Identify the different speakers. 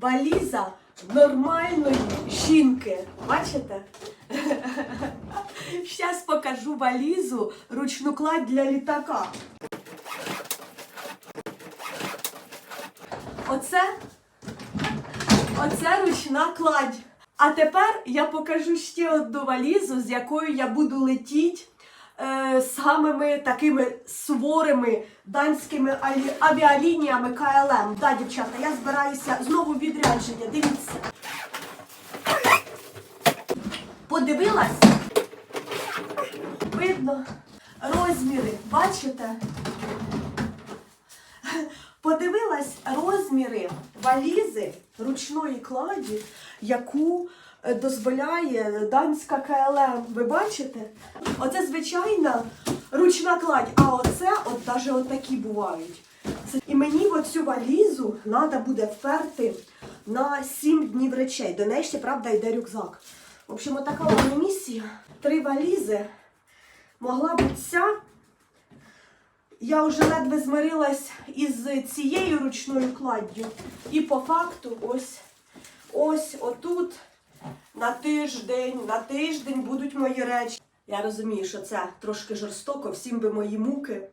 Speaker 1: валіза нормальної жінки. Бачите? Зараз покажу валізу ручну кладь для літака. Оце, оце ручна кладь. А тепер я покажу ще одну валізу, з якою я буду летіти е, самими такими суворими данськими алі- авіалініями КЛМ. Да, дівчата, я збираюся знову відрядження. Дивіться. Подивилась? Видно розміри, бачите? Подивилась розміри валізи ручної кладі, яку е, дозволяє данська КЛМ. Ви бачите? Оце звичайна ручна кладь, а оце от навіть от такі бувають. І мені оцю валізу треба буде вперти на 7 днів речей. До неї ще, правда, йде рюкзак. В общем, така у місія. Три валізи. Могла бути ця. Я вже ледве змирилась із цією ручною кладдю. І по факту ось, ось отут на тиждень, на тиждень будуть мої речі. Я розумію, що це трошки жорстоко, всім би мої муки.